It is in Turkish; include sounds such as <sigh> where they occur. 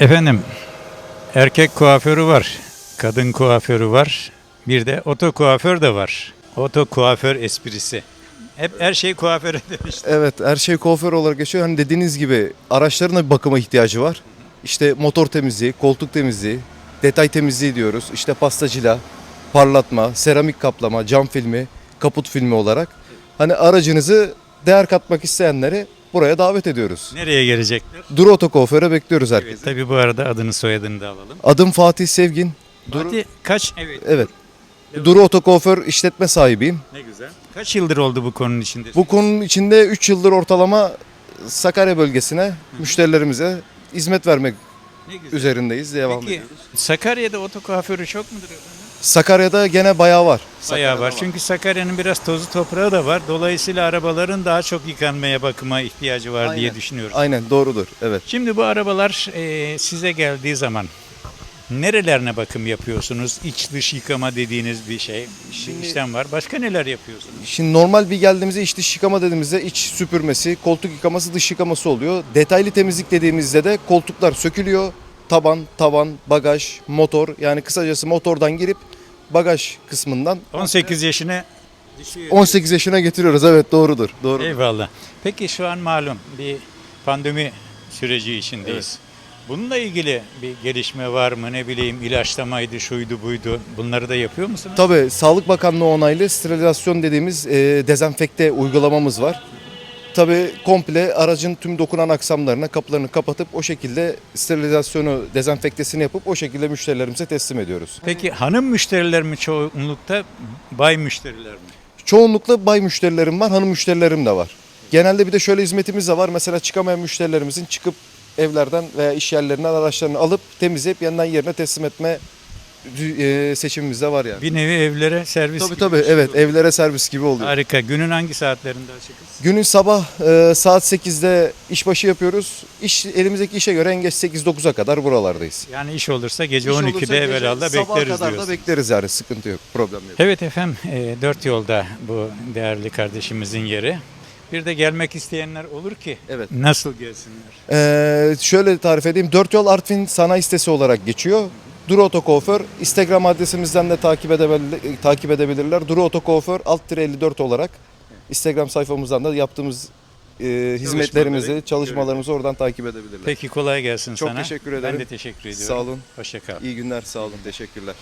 Efendim, erkek kuaförü var, kadın kuaförü var, bir de oto kuaför de var. Oto kuaför esprisi. Hep her şey kuaföre <laughs> demiştim. Evet her şey kuaför olarak geçiyor. Hani dediğiniz gibi araçların da bir bakıma ihtiyacı var. İşte motor temizliği, koltuk temizliği, detay temizliği diyoruz. İşte pastacıyla, parlatma, seramik kaplama, cam filmi, kaput filmi olarak. Hani aracınızı değer katmak isteyenleri buraya davet ediyoruz. Nereye gelecekler? Duru Oto Kuaför'e bekliyoruz herkesi. Tabii bu arada adını soyadını da alalım. Adım Fatih Sevgin. Duru, Fatih kaç? Evet. evet. Duru Oto Kuaför işletme sahibiyim. Ne güzel. Kaç yıldır oldu bu konunun içinde? Bu konunun içinde 3 yıldır ortalama Sakarya bölgesine, müşterilerimize hizmet vermek ne güzel. üzerindeyiz. Devam Peki ediyoruz. Sakarya'da oto kuaförü çok mudur? Sakarya'da gene bayağı var. Bayağı Sakarya'da var. Çünkü Sakarya'nın biraz tozu toprağı da var. Dolayısıyla arabaların daha çok yıkanmaya, bakıma ihtiyacı var diye Aynen. düşünüyorum. Aynen doğrudur. Evet. Şimdi bu arabalar e, size geldiği zaman nerelerine bakım yapıyorsunuz? İç dış yıkama dediğiniz bir şey, Şimdi- işlem var. Başka neler yapıyorsunuz? Şimdi normal bir geldiğimizde iç dış yıkama dediğimizde iç süpürmesi, koltuk yıkaması, dış yıkaması oluyor. Detaylı temizlik dediğimizde de koltuklar sökülüyor. Taban, tavan, bagaj, motor yani kısacası motordan girip bagaj kısmından 18 yaşına düşüyor. 18 yaşına getiriyoruz. Evet doğrudur. Doğru. Eyvallah. Peki şu an malum bir pandemi süreci içindeyiz. Bununla ilgili bir gelişme var mı? Ne bileyim ilaçlamaydı, şuydu buydu. Bunları da yapıyor musunuz? Tabii Sağlık Bakanlığı onaylı sterilizasyon dediğimiz e, dezenfekte uygulamamız var. Tabii komple aracın tüm dokunan aksamlarına kapılarını kapatıp o şekilde sterilizasyonu, dezenfektesini yapıp o şekilde müşterilerimize teslim ediyoruz. Peki hanım müşteriler mi çoğunlukta, bay müşteriler mi? Çoğunlukla bay müşterilerim var, hanım müşterilerim de var. Genelde bir de şöyle hizmetimiz de var. Mesela çıkamayan müşterilerimizin çıkıp evlerden veya iş yerlerinden araçlarını alıp temizleyip yeniden yerine teslim etme e, seçimimiz de var yani. Bir nevi evlere servis Tabii gibi tabii bir şey evet oluyor. evlere servis gibi oluyor. Harika. Günün hangi saatlerinde açıkız? Günün sabah e, saat 8'de işbaşı yapıyoruz. İş elimizdeki işe göre en geç 8-9'a kadar buralardayız. Yani iş olursa gece İş olursa 12'de gece evvelallah sabaha bekleriz kadar da diyorsun. bekleriz yani sıkıntı yok, problem yok. Evet efendim, e, dört yolda bu değerli kardeşimizin yeri. Bir de gelmek isteyenler olur ki Evet. nasıl gelsinler? Ee, şöyle tarif edeyim. Dört yol Artvin sanayi sitesi olarak geçiyor. Duru Oto Kuaför. Instagram adresimizden de takip, edebilir, takip edebilirler. Duru Oto Kuaför alt tire 54 olarak. Instagram sayfamızdan da yaptığımız e, hizmetlerimizi, çalışmalarımızı oradan takip edebilirler. Peki kolay gelsin Çok sana. teşekkür Ben ederim. de teşekkür ediyorum. Sağ olun. Hoşça kal. İyi günler, sağ olun. Teşekkürler.